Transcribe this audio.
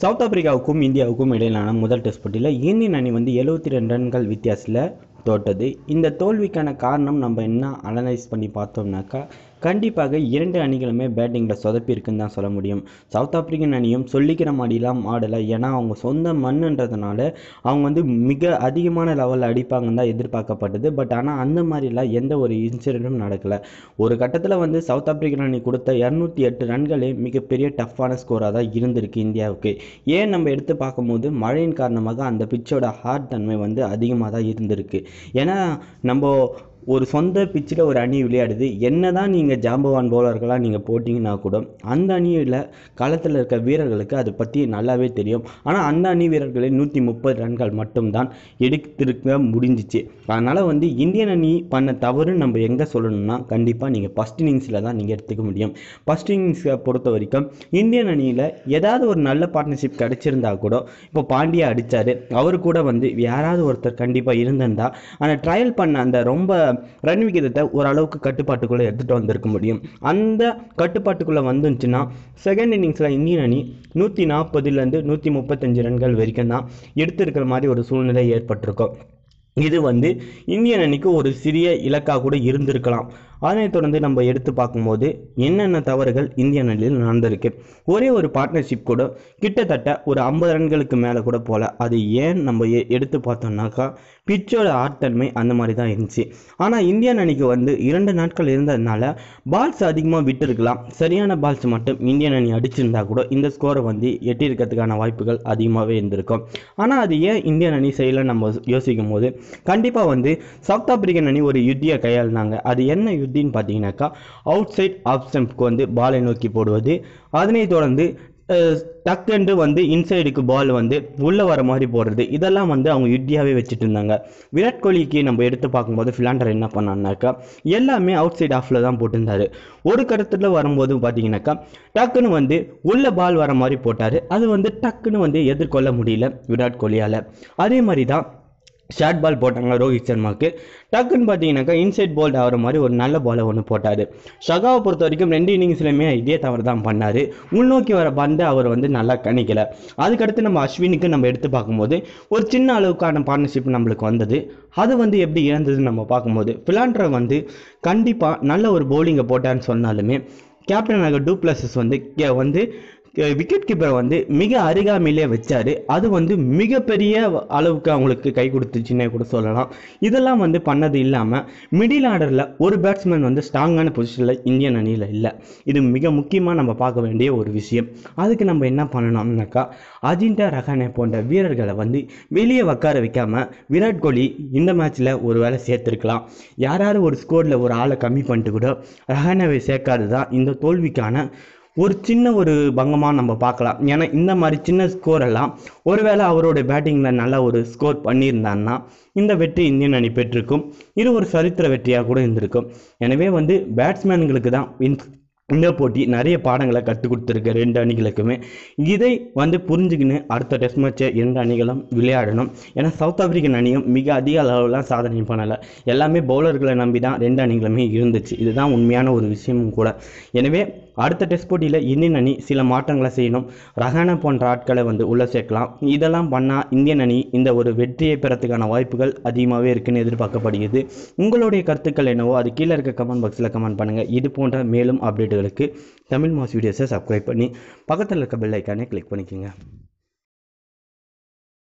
South ஆப்பிரிக்காவுக்கும் இந்தியாவுக்கும் இடையிலான முதல் டெஸ்ட் போட்டியில் இந்தியன் அணி வந்து எழுபத்தி ரெண்டு ரன்கள் வித்தியாசத்தில் தோட்டது இந்த தோல்விக்கான காரணம் நம்ம என்ன அனலைஸ் பண்ணி பார்த்தோம்னாக்கா கண்டிப்பாக இரண்டு அணிகளுமே பேட்டிங்கில் சொதப்பியிருக்குன்னு தான் சொல்ல முடியும். சவுத் ஆப்பிரிக்கன் அணியும் சொல்லிக்கிற மாதிரிலாம் ஆடலை. ஏன்னா அவங்க சொந்த மண்ணுன்றதுனால அவங்க வந்து மிக அதிகமான லெவலில் அடிப்பாங்கன்னு தான் எதிர்பார்க்கப்பட்டது. பட் ஆனால் அந்த மாதிரிலாம் எந்த ஒரு இன்சிடென்ட்டும் நடக்கலை. ஒரு கட்டத்தில் வந்து சவுத் ஆப்பிரிக்கன் அணி கொடுத்த இரநூத்தி எட்டு ரன்களே மிகப்பெரிய டஃப்பான ஸ்கோராக தான் இருந்திருக்கு இந்தியாவுக்கு. ஏன் நம்ம எடுத்து பார்க்கும்போது மழையின் காரணமாக அந்த பிச்சோட ஹார்ட் தன்மை வந்து அதிகமாக தான் இருந்திருக்கு. ஏன்னா நம்ம ஒரு சொந்த பிச்சில் ஒரு அணி விளையாடுது என்ன தான் நீங்கள் ஜாம்பவான் பவுலர்களாக நீங்கள் போட்டிங்கன்னா கூட அந்த அணியில் களத்தில் இருக்க வீரர்களுக்கு அதை பற்றி நல்லாவே தெரியும். ஆனால் அந்த அணி வீரர்களே நூற்றி முப்பது ரன்கள் மட்டும்தான் எடுத்திருக்க முடிஞ்சிச்சு. அதனால் வந்து இந்தியன் அணி பண்ண தவறுன்னு நம்ம எங்கே சொல்லணும்னா கண்டிப்பாக நீங்கள் ஃபஸ்ட் இன்னிங்ஸில் தான் நீங்கள் எடுத்துக்க முடியும். ஃபஸ்ட் இன்னிங்ஸை பொறுத்த வரைக்கும் இந்தியன் அணியில் ஏதாவது ஒரு நல்ல பார்ட்னர்ஷிப் கிடச்சிருந்தா கூட இப்போ பாண்டியா அடித்தார் அவர் கூட வந்து யாராவது ஒருத்தர் கண்டிப்பாக இருந்திருந்தா ஆனால் ட்ரையல் பண்ண அந்த ரொம்ப ரன் விகிதத்தை ஓரளவுக்கு கட்டுப்பாட்டுக்குள்ளே எடுத்துகிட்டு வந்திருக்க முடியும். அந்த கட்டுப்பாட்டுக்குள்ளே வந்துச்சுன்னா செகண்ட் இன்னிங்ஸில் இந்தியன் அணி நூற்றி நாற்பதுலேருந்து நூற்றி முப்பத்தஞ்சு ரன்கள் வரைக்கும் தான் எடுத்திருக்கிற மாதிரி ஒரு சூழ்நிலை ஏற்பட்டிருக்கும். இது வந்து இந்தியன் அணிக்கு ஒரு சிறிய இலக்காக கூட இருந்திருக்கலாம். அதனைத் தொடர்ந்து நம்ம எடுத்து பார்க்கும்போது என்னென்ன தவறுகள் இந்தியன் அணியில் நடந்திருக்கு. ஒரே ஒரு பார்ட்னர்ஷிப் கூட கிட்டத்தட்ட ஒரு ஐம்பது ரன்களுக்கு மேலே கூட போகல அது ஏன் நம்ம எடுத்து பார்த்தோம்னாக்கா பிச்சோட ஆட்தன்மை அந்த மாதிரி தான் இருந்துச்சு. ஆனால் இந்தியன் அணிக்கு வந்து இரண்டு நாட்கள் இருந்ததுனால பால்ஸ் அதிகமாக விட்டுருக்கலாம். சரியான பால்ஸ் மட்டும் இந்தியன் அணி அடிச்சிருந்தா கூட இந்த ஸ்கோரை வந்து எட்டியிருக்கிறதுக்கான வாய்ப்புகள் அதிகமாகவே இருந்திருக்கும். ஆனால் அது ஏன் இந்தியன் அணி செய்யலை நம்ம யோசிக்கும் போது கண்டிப்பாக வந்து சவுத் ஆப்பிரிக்கன் அணி ஒரு யுத்தியை கையாளுனாங்க. அது என்ன யுத்தின்னு பார்த்தீங்கன்னாக்கா அவுட் சைட் ஆஃப் ஸ்டம்ப்க்கு வந்து பாலை நோக்கி போடுவது. அதனைத் தொடர்ந்து அஹ், டக்குன்னு வந்து இன்சைடுக்கு பால் வந்து உள்ளே வர மாதிரி போடுறது. இதெல்லாம் வந்து அவங்க யுத்தியாகவே வச்சுட்டு இருந்தாங்க. விராட் கோலிக்கு நம்ம எடுத்து பார்க்கும்போது ஃபிலாண்டர் என்ன பண்ணான்னாக்கா எல்லாமே அவுட் சைட் ஆஃபில் தான் போட்டிருந்தார். ஒரு கருத்தில் வரும்போது பார்த்தீங்கன்னாக்கா டக்குன்னு வந்து உள்ளே பால் வர மாதிரி போட்டார். அது வந்து டக்குன்னு வந்து எதிர்கொள்ள முடியல விராட் கோலியால். அதே மாதிரி தான் ஷார்ட் பால் போட்டாங்க ரோஹித் சர்மாவுக்கு டக்குன்னு பார்த்தீங்கன்னாக்கா இன்சைட் போல்ட் ஆகிற மாதிரி ஒரு நல்ல பாலை ஒன்று போட்டார். ஷகாவை பொறுத்த வரைக்கும் ரெண்டு இன்னிங்ஸ்லையுமே இதே தவறு தான் பண்ணார். உள்நோக்கி வர பந்து அவர் வந்து நல்லா கணிக்கல. அதுக்கடுத்து நம்ம அஸ்வினுக்கு நம்ம எடுத்து பார்க்கும்போது ஒரு சின்ன அளவுக்கான பார்ட்னர்ஷிப் நம்மளுக்கு வந்தது. அது வந்து எப்படி இழந்ததுன்னு நம்ம பார்க்கும்போது பிலாண்ட்ரை வந்து கண்டிப்பாக நல்ல ஒரு பவுலிங்கை போட்டான்னு சொன்னாலுமே கேப்டனாக டூப்ளஸஸ் வந்து கே- வந்து விக்கெட் கீப்பரை வந்து மிக அருகாமையிலே வச்சாரு. அது வந்து மிகப்பெரிய அளவுக்கு அவங்களுக்கு கை கொடுத்துச்சுன்னே கூட சொல்லலாம். இதெல்லாம் வந்து பண்ணது இல்லாமல் மிடில் ஆர்டரில் ஒரு பேட்ஸ்மேன் வந்து ஸ்ட்ராங்கான பொசிஷனில் இந்தியன் அணியில் இல்லை. இது மிக முக்கியமாக நம்ம பார்க்க வேண்டிய ஒரு விஷயம். அதுக்கு நம்ம என்ன பண்ணணும்னாக்கா அஜிண்டா ரஹானே போன்ற வீரர்களை வந்து வெளியே உட்கார வைக்காமல் விராட் கோலி இந்த மேட்ச்சில் ஒரு வேளை சேர்த்துருக்கலாம். யாராவது ஒரு ஸ்கோரில் ஒரு ஆளை கம்மி பண்ணிட்டு கூட ரஹானேவை சேர்க்காது தான் இந்த தோல்விக்கான ஒரு சின்ன ஒரு பங்கமாக நம்ம பார்க்கலாம். ஏன்னா இந்த மாதிரி சின்ன ஸ்கோர் எல்லாம் ஒருவேளை அவரோட பேட்டிங்கில் நல்ல ஒரு ஸ்கோர் பண்ணியிருந்தான்னா இந்த வெற்றி இந்தியன் அணி பெற்றிருக்கும். இது ஒரு சரித்திர வெற்றியாக கூட இருந்திருக்கும். எனவே வந்து பேட்ஸ்மேன்களுக்கு தான் இந்த- இந்த போட்டி நிறைய பாடங்களை கற்றுக் கொடுத்துருக்கு ரெண்டு அணிகளுக்குமே. இதை வந்து புரிஞ்சுக்கின்னு அடுத்த டெஸ்ட் மேட்சை இரண்டு அணிகளும் விளையாடணும். ஏன்னா சவுத் ஆப்பிரிக்கன் அணியும் மிக அதிக அளவுலாம் சாதனை பண்ணலை. எல்லாமே பவுலர்களை நம்பி தான் ரெண்டு அணிகளுமே இருந்துச்சு. இதுதான் உண்மையான ஒரு விஷயமும் கூட. எனவே அடுத்த டெஸ்ட் போட்டியில் இந்தியன் அணி சில மாற்றங்களை செய்யணும். ரஹானா போன்ற ஆட்களை வந்து உள்ளே சேர்க்கலாம். இதெல்லாம் பண்ணால் இந்தியன் அணி இந்த ஒரு வெற்றியை பெறத்துக்கான வாய்ப்புகள் அதிகமாகவே இருக்குன்னு எதிர்பார்க்கப்படுகிறது. உங்களுடைய கருத்துக்கள் என்னவோ அது கீழே இருக்க கமெண்ட் பாக்ஸில் கமெண்ட் பண்ணுங்கள் இது போன்ற மேலும் அப்டேட்டுகளுக்கு தமிழ் மாஸ் வீடியோஸை சப்ஸ்கிரைப் பண்ணி பக்கத்தில் இருக்க பெல் ஐக்கானே கிளிக் பண்ணிக்கோங்க